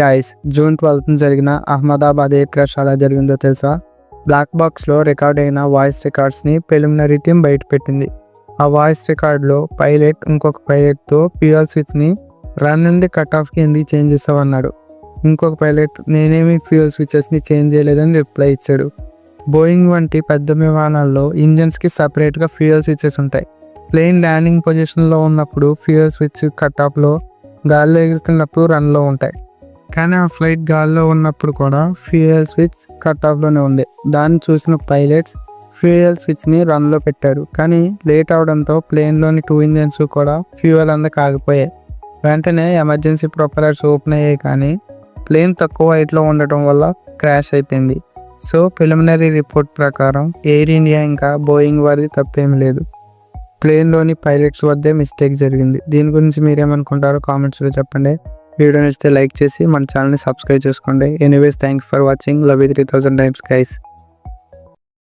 Guys June twelfth జరిగిన Ahmedabad air crash జరిగిందో తెలుసా? బ్లాక్ బాక్స్లో రికార్డ్ అయిన వాయిస్ రికార్డ్స్ని ప్రిలిమినరీ టీం బయటపెట్టింది ఆ వాయిస్ రికార్డులో పైలట్ ఇంకొక పైలట్తో ఫ్యూయల్ స్విచ్ని రన్ నుండి కట్ ఆఫ్కి ఎందుకు చేంజ్ చేస్తామన్నాడు ఇంకొక పైలట్ నేనేమి ఫ్యూయల్ స్విచెస్ని చేంజ్ చేయలేదని రిప్లై ఇచ్చాడు. బోయింగ్ వంటి పెద్ద విమానాల్లో ఇంజన్స్కి సపరేట్గా ఫ్యూయల్ స్విచెస్ ఉంటాయి. ప్లేన్ ల్యాండింగ్ పొజిషన్లో ఉన్నప్పుడు ఫ్యూయల్ స్విచ్ కట్ ఆఫ్లో గాల్లో ఎగురుతున్నప్పుడు రన్లో ఉంటాయి. కానీ ఆ ఫ్లైట్ గాల్లో ఉన్నప్పుడు కూడా ఫ్యూయల్ స్విచ్ కట్ ఆఫ్లోనే ఉంది. దాన్ని చూసిన పైలట్స్ ఫ్యూయల్ స్విచ్ని రన్లో పెట్టారు. కానీ లేట్ అవడంతో ప్లేన్లోని టూ ఇంజన్స్ కూడా ఫ్యూయల్ అందక ఆగిపోయాయి వెంటనే ఎమర్జెన్సీ ప్రొపెలర్స్ ఓపెన్ అయ్యాయి కానీ ప్లేన్ తక్కువ హైట్లో ఉండటం వల్ల క్రాష్ అయిపోయింది. సో ప్రిలిమినరీ రిపోర్ట్ ప్రకారం ఎయిర్ ఇండియా ఇంకా బోయింగ్ వారిది తప్పేం లేదు. ప్లేన్లోని పైలట్స్ వద్దే మిస్టేక్ జరిగింది. దీని గురించి మీరేమనుకుంటారో కామెంట్స్లో చెప్పండి. వీడియో నచ్చితే లైక్ చేసి మన ఛానల్ని సబ్స్క్రైబ్ చేసుకోండి. Anyways thank for watching love three thousand times guys